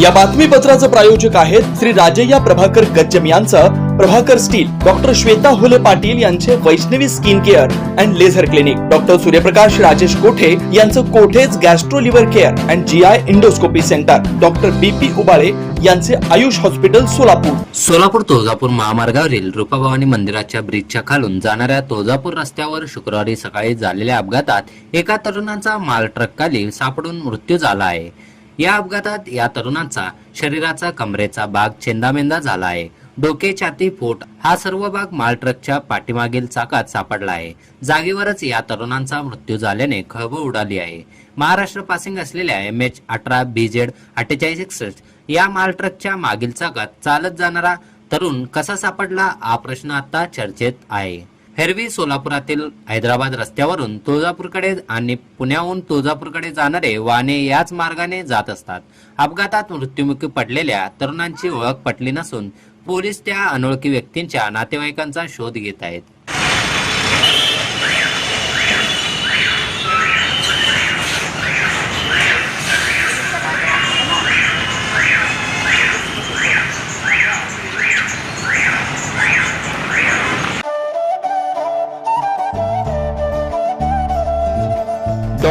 या बातमीपत्राचं प्रायोजक आहेत श्री राजय्या प्रभाकर गज्जम यांचं. प्रभाकर स्टील डॉक्टर श्वेता होले पाटील यांचे Vaishnavi skin care and laser clinic. Doctor Suryaprakash Rajesh Kothe यांचं Kothe's gastro liver care and G I endoscopy centre. Doctor B P Ubale यांचे Ayush hospital Solapur. Solapur Tuljapur महामार्गावरील रूपाभवानी मंदिराच्या ब्रिजच्या खालून जाणाऱ्या तुळजापूर रस्त्यावर शुक्रवारी सकाळी झालेल्या अपघातात एका तरुणाचा माल ट्रकखाली सापडून मृत्यू झाला आहे. या अपघातात या तरुणाचा शरीराचा कमरेचा भाग चेंदामेंदा झाला आहे डोके छाती फोट हा सर्व भाग माल ट्रकच्या पाठीमागील चाकात सापडला आहे जागेवरच या तरुणांचा मृत्यू झाल्याने खळबळ उडाली आहे. महाराष्ट्र पासिंग असलेल्या एम एच अठरा बी जेड अठ्ठेचाळीस एकसष्ट या माल ट्रकच्या मागील चाकात चालत जाणारा तरुण कसा सापडला हा प्रश्न आता चर्चेत आहे. हेरवी सोलापुरातील हैदराबाद रस्त्यावरून तुळजापूरकडे आणि पुण्याहून तुळजापूरकडे जाणारे वाहने याच मार्गाने जात असतात. अपघातात मृत्युमुखी पडलेल्या तरुणांची ओळख पटली नसून पोलीस त्या अनोळखी व्यक्तींच्या नातेवाईकांचा शोध घेत आहेत.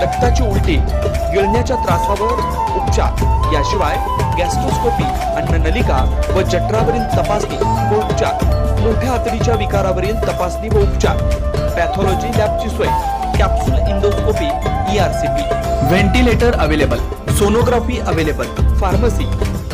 रक्ताची उलटी गिळण्याच्या त्रासावर उपचार. याशिवाय गॅस्ट्रोस्कोपी अन्ननलिका व जठरावरील तपासणी व उपचार. मोठ्या आतडीच्या विकारावरील तपासणी व उपचार. पॅथॉलॉजी लॅबची सोय. Capsule endoscopy ERCP ventilator available. Sonography available. Pharmacy